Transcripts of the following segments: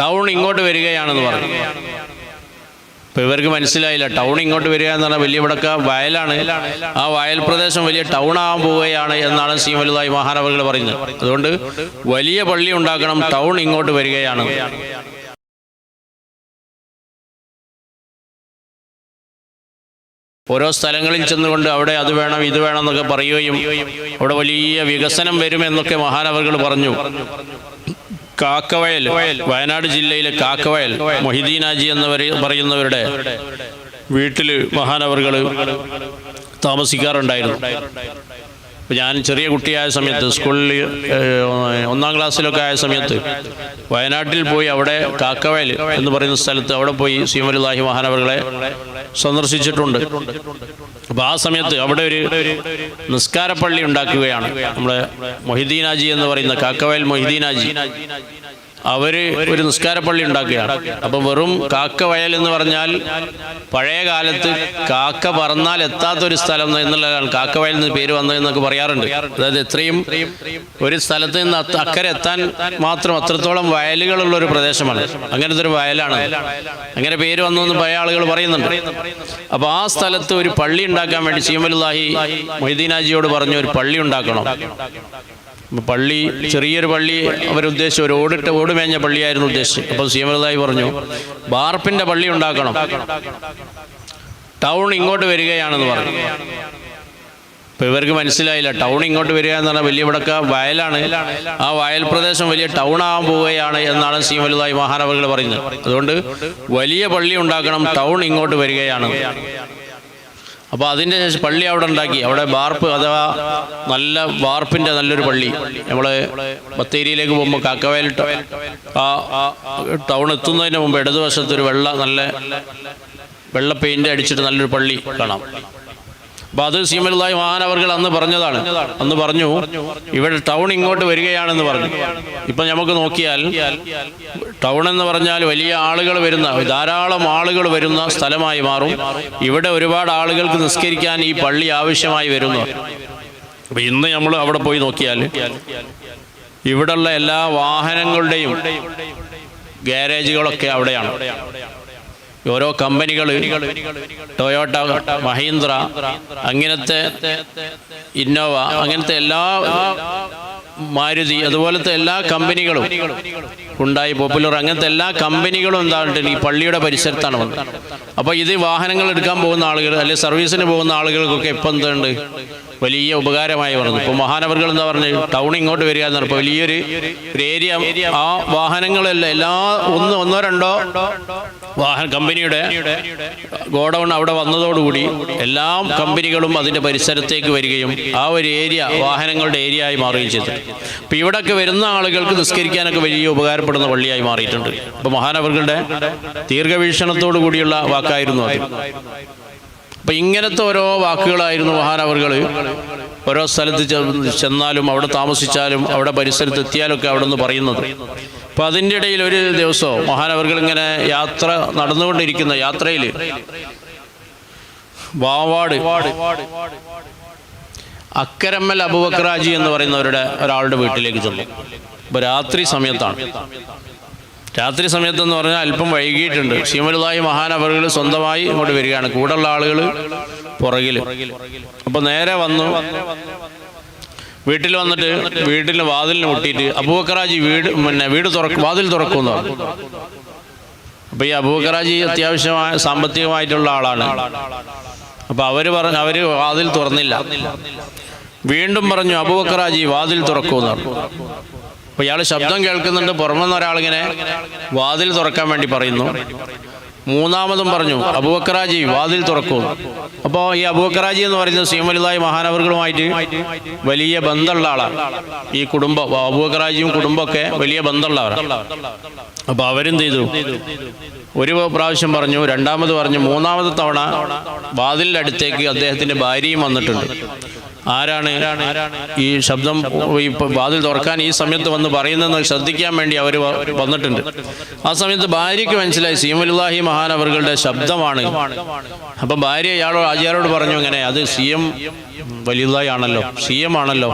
Town ഇങ്ങോട്ട് വരികയാണെന്ന് പറഞ്ഞു. ഇപ്പൊ ഇവർക്ക് മനസ്സിലായില്ല ടൗൺ ഇങ്ങോട്ട് വരിക എന്ന് പറഞ്ഞാൽ വലിയ വടക്ക വയലാണ്. ആ വയൽ പ്രദേശം വലിയ ടൗൺ ആവാൻ പോവുകയാണ് എന്നാണ് സീമലുതായി മഹാനവകൾ പറയുന്നത്. അതുകൊണ്ട് വലിയ പള്ളി ഉണ്ടാക്കണം ടൗൺ ഇങ്ങോട്ട് വരികയാണ്. ഓരോ സ്ഥലങ്ങളിൽ ചെന്നുകൊണ്ട് അവിടെ അത് വേണം ഇത് വേണം എന്നൊക്കെ പറയുകയും അവിടെ വലിയ വികസനം വരുമെന്നൊക്കെ മഹാനവകൾ പറഞ്ഞു. കാക്കവയൽ വയനാട് ജില്ലയിലെ കാക്കവയൽ മൊഹിദീനാജി എന്ന് പറയുന്നവരുടെ വീട്ടിൽ മഹാനവറുകൾ താമസിക്കാറുണ്ടായിരുന്നു. ഇപ്പം ഞാൻ ചെറിയ കുട്ടിയായ സമയത്ത് സ്കൂളിൽ ഒന്നാം ക്ലാസ്സിലൊക്കെ ആയ സമയത്ത് വയനാട്ടിൽ പോയി അവിടെ കാക്കവയൽ എന്ന് പറയുന്ന സ്ഥലത്ത് അവിടെ പോയി സീമലുല്ലാഹി മഹാനവറുകളെ സന്ദർശിച്ചിട്ടുണ്ട്. അപ്പോൾ ആ സമയത്ത് അവിടെ ഒരു നിസ്കാരപ്പള്ളി ഉണ്ടാക്കുകയാണ്. നമ്മുടെ മൊഹിദ്ദീനാജി എന്ന് പറയുന്ന കാക്കവയൽ മൊഹിദ്ദീനാജി അവർ ഒരു നിസ്കാരപ്പള്ളി ഉണ്ടാക്കുകയാണ്. അപ്പൊ വെറും കാക്ക വയൽ എന്ന് പറഞ്ഞാൽ പഴയ കാലത്ത് കാക്ക പറന്നാൽ എത്താത്ത ഒരു സ്ഥലം എന്നുള്ളതാണ് കാക്ക വയൽ എന്ന് പേര് വന്നതെന്നൊക്കെ പറയാറുണ്ട്. അതായത് എത്രയും ഒരു സ്ഥലത്ത് നിന്ന് അക്കരെ എത്താൻ മാത്രം അത്രത്തോളം വയലുകളുള്ള ഒരു പ്രദേശമാണ്. അങ്ങനത്തെ ഒരു വയലാണ്. അങ്ങനെ പേര് വന്നു എന്ന് പഴയ ആളുകൾ പറയുന്നുണ്ട്. അപ്പൊ ആ സ്ഥലത്ത് ഒരു പള്ളി ഉണ്ടാക്കാൻ വേണ്ടി സീമലുല്ലാഹി മൊയ്തീനാജിയോട് പറഞ്ഞു ഒരു പള്ളി ഉണ്ടാക്കണം. പള്ളി ചെറിയൊരു പള്ളി അവരുദ്ദേശിച്ചു ഒരു ഓടിട്ട ഓടുമേഞ്ഞ പള്ളിയായിരുന്നു ഉദ്ദേശിച്ചത്. അപ്പോൾ സീമലതായി പറഞ്ഞു ബാർപ്പിന്റെ പള്ളി ഉണ്ടാക്കണം. ടൗൺ ഇങ്ങോട്ട് വരികയാണെന്ന് പറഞ്ഞു. ഇപ്പൊ ഇവർക്ക് മനസ്സിലായില്ല ടൗൺ ഇങ്ങോട്ട് വരിക എന്ന് പറഞ്ഞാൽ വലിയ ഇവിടൊക്കെ വയലാണ്. ആ വയൽ പ്രദേശം വലിയ ടൗൺ ആവാൻ പോവുകയാണ് എന്നാണ് സീമലുതായി മഹാനവകൾ പറയുന്നത്. അതുകൊണ്ട് വലിയ പള്ളി ഉണ്ടാക്കണം ടൗൺ ഇങ്ങോട്ട് വരികയാണ്. അപ്പോൾ അതിന്റെ ശേഷം പള്ളി അവിടെ ഉണ്ടാക്കി. അവിടെ വാർപ്പ് അഥവാ നല്ല വാർപ്പിന്റെ നല്ലൊരു പള്ളി. നമ്മൾ ബത്തേരിയിലേക്ക് പോകുമ്പോൾ കാക്കവയൽ ആ ടൗൺ എത്തുന്നതിന് മുമ്പ് ഇടതുവശത്ത് ഒരു വെള്ള നല്ല വെള്ള പെയിന്റ് അടിച്ചിട്ട് നല്ലൊരു പള്ളി കാണാം. അപ്പോൾ അത് സീമലായി മഹാനവർകൾ അന്ന് പറഞ്ഞതാണ്. അന്ന് പറഞ്ഞു ഇവിടെ ടൗൺ ഇങ്ങോട്ട് വരികയാണെന്ന് പറഞ്ഞു. ഇപ്പം നമുക്ക് നോക്കിയാൽ ടൗൺ എന്ന് പറഞ്ഞാൽ വലിയ ആളുകൾ വരുന്ന ധാരാളം ആളുകൾ വരുന്ന സ്ഥലമായി മാറും. ഇവിടെ ഒരുപാട് ആളുകൾക്ക് നിസ്കരിക്കാൻ ഈ പള്ളി ആവശ്യമായി വരുന്നു. അപ്പൊ ഇന്ന് നമ്മൾ അവിടെ പോയി നോക്കിയാൽ ഇവിടെയുള്ള എല്ലാ വാഹനങ്ങളുടെയും ഗാരേജുകളൊക്കെ അവിടെയാണ്. ഓരോ കമ്പനികൾ ടൊയോട്ട മഹീന്ദ്ര അങ്ങനത്തെ ഇന്നോവ അങ്ങനത്തെ എല്ലാ മാരുതി അതുപോലത്തെ എല്ലാ കമ്പനികളും ഉണ്ടായി പോപ്പുലർ അങ്ങനത്തെ എല്ലാ കമ്പനികളും എന്താണ് ഈ പള്ളിയുടെ പരിസരത്താണ് വന്നത്. അപ്പോൾ ഇത് വാഹനങ്ങൾ എടുക്കാൻ പോകുന്ന ആളുകൾ അല്ലെങ്കിൽ സർവീസിന് പോകുന്ന ആളുകൾക്കൊക്കെ ഇപ്പം എന്തുണ്ട്? വലിയ ഉപകാരമായി പറഞ്ഞു ഇപ്പോൾ മഹാനവറുകൾ എന്താ പറഞ്ഞു ടൗൺ ഇങ്ങോട്ട് വരിക എന്ന് പറഞ്ഞപ്പോൾ വലിയൊരു ഏരിയ ആ വാഹനങ്ങളെല്ലാം എല്ലാ ഒന്ന് ഒന്നോ രണ്ടോ വാഹന കമ്പനിയുടെ ഗോഡൗൺ അവിടെ വന്നതോടുകൂടി എല്ലാ കമ്പനികളും അതിന്റെ പരിസരത്തേക്ക് വരികയും ആ ഒരു ഏരിയ വാഹനങ്ങളുടെ ഏരിയ ആയി മാറുകയും ചെയ്തു. അപ്പം ഇവിടൊക്കെ വരുന്ന ആളുകൾക്ക് നിസ്കരിക്കാനൊക്കെ വലിയ ഉപകാരപ്പെടുന്ന പള്ളിയായി മാറിയിട്ടുണ്ട്. അപ്പോൾ മഹാനവറുകളുടെ ദീർഘവീക്ഷണത്തോടു കൂടിയുള്ള വാക്കായിരുന്നു അത്. അപ്പം ഇങ്ങനത്തെ ഓരോ വാക്കുകളായിരുന്നു മഹാനവറുകൾ ഓരോ സ്ഥലത്ത് ചെന്നാലും അവിടെ താമസിച്ചാലും അവിടെ പരിസരത്ത് എത്തിയാലൊക്കെ അവിടെ നിന്ന് പറയുന്നത്. അപ്പം അതിന്റെ ഇടയിൽ ഒരു ദിവസം മഹാനവറുകൾ ഇങ്ങനെ യാത്ര നടന്നുകൊണ്ടിരിക്കുന്ന യാത്രയിൽ വാവാട് അക്കരമ്മൽ അബുബക്രാജി എന്ന് പറയുന്നവരുടെ ഒരാളുടെ വീട്ടിലേക്ക് ചെന്നു. രാത്രി സമയത്താണ്. രാത്രി സമയത്തെന്ന് പറഞ്ഞാൽ അല്പം വൈകിയിട്ടുണ്ട്. ശിവലുതായി മഹാനവറുകൾ സ്വന്തമായി ഇങ്ങോട്ട് വരികയാണ്. കൂടെയുള്ള ആളുകൾ പുറകിൽ. അപ്പോൾ നേരെ വന്നു. വീട്ടിൽ വന്നിട്ട് വീട്ടിൽ വാതിലിന് മുട്ടിയിട്ട് അബൂബക്കറാജി വീട് പിന്നെ വീട് തുറക്കും വാതിൽ തുറക്കുമെന്ന് പറഞ്ഞു അപ്പോൾ ഈ അബൂബക്കറാജി അത്യാവശ്യമായ സാമ്പത്തികമായിട്ടുള്ള ആളാണ്. അപ്പോൾ അവർ പറഞ്ഞു അവർ വാതിൽ തുറന്നില്ല. വീണ്ടും പറഞ്ഞു അബൂബക്കറാജി വാതിൽ തുറക്കുമെന്ന് അപ്പോൾ ഇയാൾ ശബ്ദം കേൾക്കുന്നുണ്ട്. പുറമെന്ന് ഒരാളിങ്ങനെ വാതിൽ തുറക്കാൻ വേണ്ടി പറയുന്നു. മൂന്നാമതും പറഞ്ഞു അബൂബക്കറാജി വാതിൽ തുറക്കൂ. അപ്പോൾ ഈ അബൂബക്കറാജി എന്ന് പറയുന്നത് സീമലുതായി മഹാനവറുകളുമായിട്ട് വലിയ ബന്ധമുള്ള ആളാണ് ഈ കുടുംബം അബൂബക്കറാജിയും കുടുംബമൊക്കെ വലിയ ബന്ധമുള്ളവരാണ് അപ്പോൾ അവരെന്ത് ചെയ്തു? ഒരു പ്രാവശ്യം പറഞ്ഞു രണ്ടാമത് പറഞ്ഞു മൂന്നാമത് തവണ വാതിലിന്റെ അടുത്തേക്ക് അദ്ദേഹത്തിന്റെ ഭാര്യയും വന്നിട്ടുണ്ട്. ആരാണ് ഈ ശബ്ദം വാതിൽ തുറക്കാൻ ഈ സമയത്ത് വന്ന് പറയുന്നതെന്ന് ശ്രദ്ധിക്കാൻ വേണ്ടി അവർ വന്നിട്ടുണ്ട്. ആ സമയത്ത് ഭാര്യയ്ക്ക് മനസ്സിലായി സീമുല്ലാഹി അവരുടെ ശബ്ദമാണ്. അപ്പം ഭാര്യ ഇയാളോ ആചാരോട് പറഞ്ഞു ഇങ്ങനെ അത് സി എം വലിയതായി ആണല്ലോ സി എം ആണല്ലോ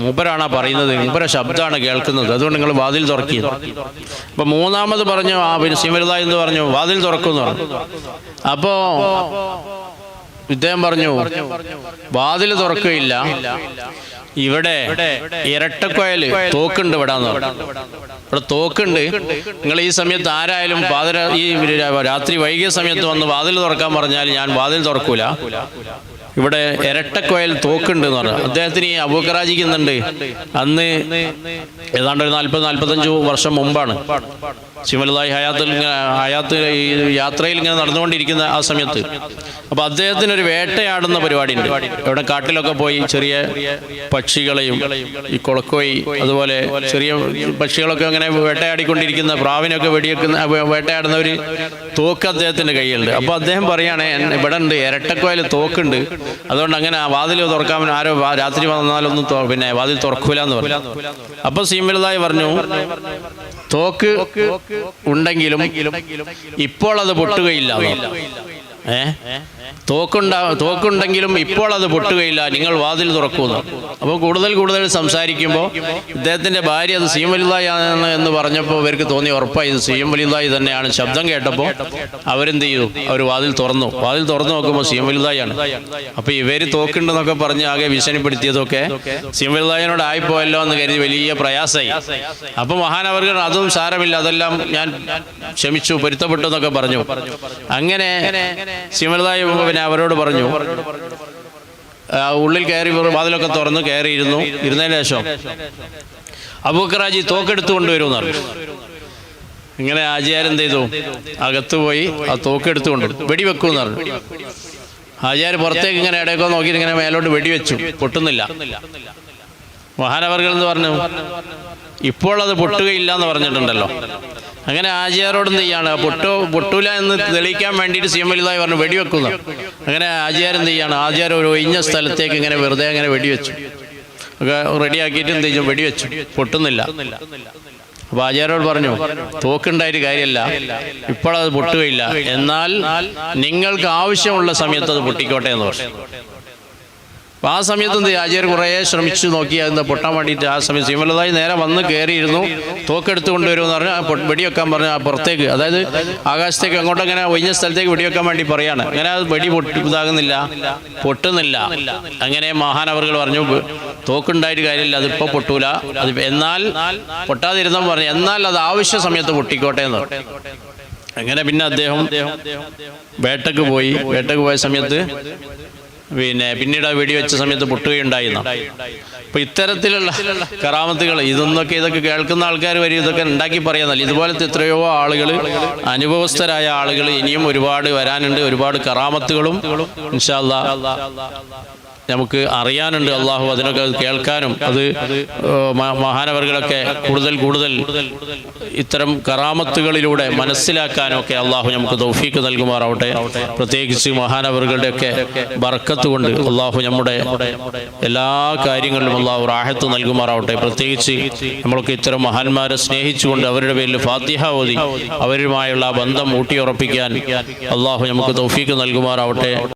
മൂപ്പരാണ് പറയുന്നത് മൂപ്പര ശബ്ദമാണ് കേൾക്കുന്നത് അതുകൊണ്ട് നിങ്ങൾ വാതിൽ തുറക്കിയത് അപ്പൊ മൂന്നാമത് പറഞ്ഞു ആ പിന്നെ സി എന്ന് പറഞ്ഞു വാതിൽ തുറക്കുന്നു പറഞ്ഞു. അപ്പോ ഇദ്ദേഹം പറഞ്ഞു വാതിൽ തുറക്കുകയില്ല. ഇവിടെ ഇരട്ടക്കോയൽ തോക്കുണ്ട് ഇവിടെ ഇവിടെ തോക്കുണ്ട്. നിങ്ങൾ ഈ സമയത്ത് ആരായാലും വാതിൽ ഈ രാത്രി വൈകിയ സമയത്ത് വന്ന് വാതിൽ തുറക്കാൻ പറഞ്ഞാൽ ഞാൻ വാതിൽ തുറക്കൂല. ഇവിടെ ഇരട്ടക്കൊയൽ തോക്കുണ്ട് എന്ന് പറഞ്ഞു. അദ്ദേഹത്തിന് ഈ അബൂക്കറാജിക്കുന്നുണ്ട് അന്ന് ഏതാണ്ട് ഒരു നാൽപ്പത് നാൽപ്പത്തഞ്ച് വർഷം മുമ്പാണ്. ശിവലതായി ഹയാത്തിൽ ഹയാത്ത് ഈ യാത്രയിൽ ഇങ്ങനെ നടന്നുകൊണ്ടിരിക്കുന്ന ആ സമയത്ത്. അപ്പോൾ അദ്ദേഹത്തിന് ഒരു വേട്ടയാടുന്ന പരിപാടി ഉണ്ട് ഇവിടെ കാട്ടിലൊക്കെ പോയി ചെറിയ പക്ഷികളെയും ഈ കുളക്കോയി അതുപോലെ ചെറിയ പക്ഷികളൊക്കെ അങ്ങനെ വേട്ടയാടിക്കൊണ്ടിരിക്കുന്ന പ്രാവിനൊക്കെ വെടിവെക്കുന്ന വേ- വേട്ടയാടുന്ന ഒരു തോക്ക് അദ്ദേഹത്തിന്റെ കയ്യിലുണ്ട്. അപ്പോൾ അദ്ദേഹം പറയുകയാണ് "എൻ- ഇവിടെ ഉണ്ട് ഇരട്ടക്കോയിൽ തോക്കുണ്ട്. അതുകൊണ്ട് അങ്ങനെ വാതിൽ തുറക്കാൻ ആരോ രാത്രി വന്നാലൊന്നും പിന്നെ വാതിൽ തുറക്കൂല എന്ന് പറഞ്ഞു അപ്പോൾ സീമലതായി പറഞ്ഞു തോക്ക് ഉണ്ടെങ്കിലും ഇപ്പോൾ അത് പൊട്ടുകയില്ല. ഏ? തോക്കുണ്ടാ തോക്കുണ്ടെങ്കിലും ഇപ്പോൾ അത് പൊട്ടുകയില്ല. നിങ്ങൾ വാതിൽ തുറക്കൂന്ന്. അപ്പോൾ കൂടുതൽ കൂടുതൽ സംസാരിക്കുമ്പോൾ ഇദ്ദേഹത്തിന്റെ ഭാര്യ അത് സീം വലുതായാണ് എന്ന് പറഞ്ഞപ്പോൾ ഇവർക്ക് തോന്നി ഉറപ്പായി ഇത് സീം വലുതായി തന്നെയാണ്. ശബ്ദം കേട്ടപ്പോൾ അവരെന്ത് ചെയ്തു? അവർ വാതിൽ തുറന്നു. വാതിൽ തുറന്നു നോക്കുമ്പോൾ സീം വലുതായാണ് അപ്പൊ ഇവർ തോക്കുണ്ടെന്നൊക്കെ പറഞ്ഞ് ആകെ ഭീഷണിപ്പെടുത്തിയതൊക്കെ സീം വലുതായനോട് ആയിപ്പോയല്ലോ എന്ന് കരുതി വലിയ പ്രയാസമായി. അപ്പൊ മഹാനവർഗർ അതും സാരമില്ല. അതെല്ലാം ഞാൻ ക്ഷമിച്ചു പൊരുത്തപ്പെട്ടു എന്നൊക്കെ പറഞ്ഞു. അങ്ങനെ സിമലതായി പിന്നെ അവരോട് പറഞ്ഞു. ഉള്ളിൽ കയറി വാതിലൊക്കെ തുറന്ന് കയറിയിരുന്നു. ഇരുന്നതിന് ശേഷം അബൂക്കറാജി തോക്കെടുത്ത് കൊണ്ടുവരുമെന്ന് പറഞ്ഞു. ഇങ്ങനെ ആചാരം എന്ത് ചെയ്തു. അകത്ത് പോയി ആ തോക്കെടുത്ത് കൊണ്ടു വെടിവെക്കുമെന്ന് പറഞ്ഞു. ആചാര് പുറത്തേക്ക് ഇങ്ങനെ ഇടയ്ക്കോ നോക്കി ഇങ്ങനെ മേലോട്ട് വെടിവെച്ചു. പൊട്ടുന്നില്ല. മഹാനവർകൾ എന്ന് പറഞ്ഞു ഇപ്പോൾ അത് പൊട്ടുകയില്ല എന്ന് പറഞ്ഞിട്ടുണ്ടല്ലോ. അങ്ങനെ ആചാരോട് എന്ത് ചെയ്യാണ്? പൊട്ടോ പൊട്ടൂല എന്ന് തെളിയിക്കാൻ വേണ്ടിയിട്ട് സി എം വലുതായി പറഞ്ഞു വെടിവെക്കുന്നു. അങ്ങനെ ആചാരം എന്ത് ചെയ്യാണ്? ആചാരം ഒരു ഒഴിഞ്ഞ സ്ഥലത്തേക്ക് ഇങ്ങനെ വെറുതെ അങ്ങനെ വെടിവെച്ചു. ഒക്കെ റെഡിയാക്കിയിട്ട് എന്ത് ചെയ്യും വെടിവെച്ചു. പൊട്ടുന്നില്ല. അപ്പൊ ആചാരോട് പറഞ്ഞു തോക്കുണ്ടായിട്ട് കാര്യമല്ല. ഇപ്പോഴത് പൊട്ടുകയില്ല. എന്നാൽ നിങ്ങൾക്ക് ആവശ്യമുള്ള സമയത്ത് അത് പൊട്ടിക്കോട്ടെ എന്ന് പറഞ്ഞു. അപ്പൊ ആ സമയത്ത് എന്ത്? ആചാര്യ കുറേ ശ്രമിച്ചു നോക്കി അതിന് പൊട്ടാൻ വേണ്ടിയിട്ട് ആ സമയം സീമലതായി നേരെ വന്ന് കയറിയിരുന്നു തോക്കെടുത്ത് കൊണ്ടുവരുമെന്ന് പറഞ്ഞാൽ ആ വെടിവെക്കാൻ പറഞ്ഞു ആ പുറത്തേക്ക്. അതായത് ആകാശത്തേക്ക് അങ്ങോട്ട് അങ്ങനെ ഒഴിഞ്ഞ സ്ഥലത്തേക്ക് വെടിവെക്കാൻ വേണ്ടി പറയാണ്. അങ്ങനെ അത് വെടി പൊട്ടി ഇതാകുന്നില്ല. പൊട്ടുന്നില്ല. അങ്ങനെ മഹാനവറുകൾ പറഞ്ഞു "ബ്- തോക്കുണ്ടായിട്ട് കാര്യമില്ല. അതിപ്പോൾ പൊട്ടൂല. അത് എന്നാൽ പൊട്ടാതിരുന്ന പറഞ്ഞു എന്നാൽ അത് ആവശ്യ സമയത്ത് പൊട്ടിക്കോട്ടെ എന്ന്. അങ്ങനെ പിന്നെ അദ്ദേഹം വേട്ടക്ക് പോയി. വേട്ടക്ക് പോയ സമയത്ത് പിന്നെ പിന്നീട് ആ വെടിവെച്ച സമയത്ത് പൊട്ടുകയുണ്ടായിരുന്നു. അപ്പൊ ഇത്തരത്തിലുള്ള കറാമത്തുകൾ ഇതൊന്നൊക്കെ ഇതൊക്കെ കേൾക്കുന്ന ആൾക്കാർ വരും ഇതൊക്കെ ഉണ്ടാക്കി പറയാന്നല്ല ഇതുപോലത്തെ എത്രയോ ആളുകൾ അനുഭവസ്ഥരായ ആളുകൾ ഇനിയും ഒരുപാട് വരാനുണ്ട് ഒരുപാട് കറാമത്തുകളും ഇൻഷാല്ല നമുക്ക് അറിയാനുണ്ട്. അള്ളാഹു അതിനൊക്കെ കേൾക്കാനും അത് മഹാനവറുകളൊക്കെ കൂടുതൽ കൂടുതൽ ഇത്തരം കറാമത്തുകളിലൂടെ മനസ്സിലാക്കാനും ഒക്കെ അള്ളാഹു നമുക്ക് തൗഫീക്ക് നൽകുമാറാവട്ടെ. പ്രത്യേകിച്ച് മഹാനവറുകളുടെ ഒക്കെ ബർക്കത്ത് കൊണ്ട് അള്ളാഹു നമ്മുടെ എല്ലാ കാര്യങ്ങളിലും അള്ളാഹു റാഹത്ത് നൽകുമാറാവട്ടെ. പ്രത്യേകിച്ച് നമ്മളൊക്കെ ഇത്തരം മഹാന്മാരെ സ്നേഹിച്ചുകൊണ്ട് അവരുടെ പേരിൽ ഫാത്തിഹ ഓതി അവരുമായുള്ള ബന്ധം ഊട്ടിയുറപ്പിക്കാൻ അള്ളാഹു നമുക്ക് തൗഫീക്ക് നൽകുമാറാവട്ടെ.